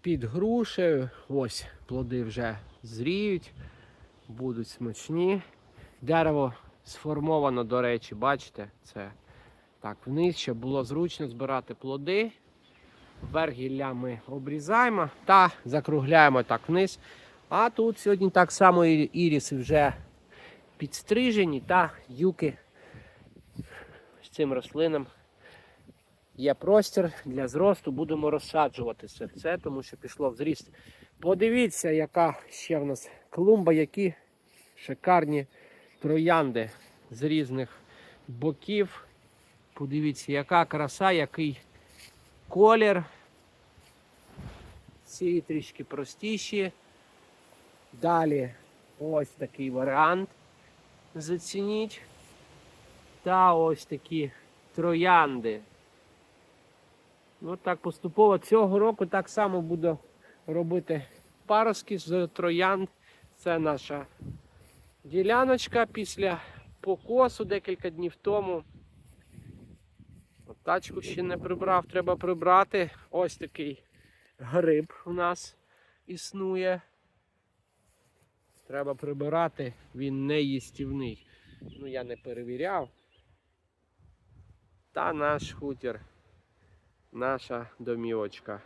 під грушею. Ось плоди вже зріють, будуть смачні. Дерево сформовано, до речі, бачите, це так вниз, щоб було зручно збирати плоди. Верх гілля ми обрізаємо та закругляємо так вниз. А тут сьогодні так само іріси вже підстрижені та юки з цим рослинам є простір для зросту. Будемо розсаджувати все це тому що пішло в зріст. Подивіться, яка ще в нас клумба, які шикарні троянди з різних боків. Подивіться, яка краса, який колір. Ці трішки простіші. Далі ось такий варіант. Зацініть. Та ось такі троянди. Ну так поступово цього року так само буду робити паростки з троянд. Це наша діляночка після покосу декілька днів тому. От Тачку ще не прибрав, треба прибрати. Ось такий гриб у нас існує. Треба прибирати, він не їстівний. Ну я не перевіряв. Та наш хутір, наша домівочка.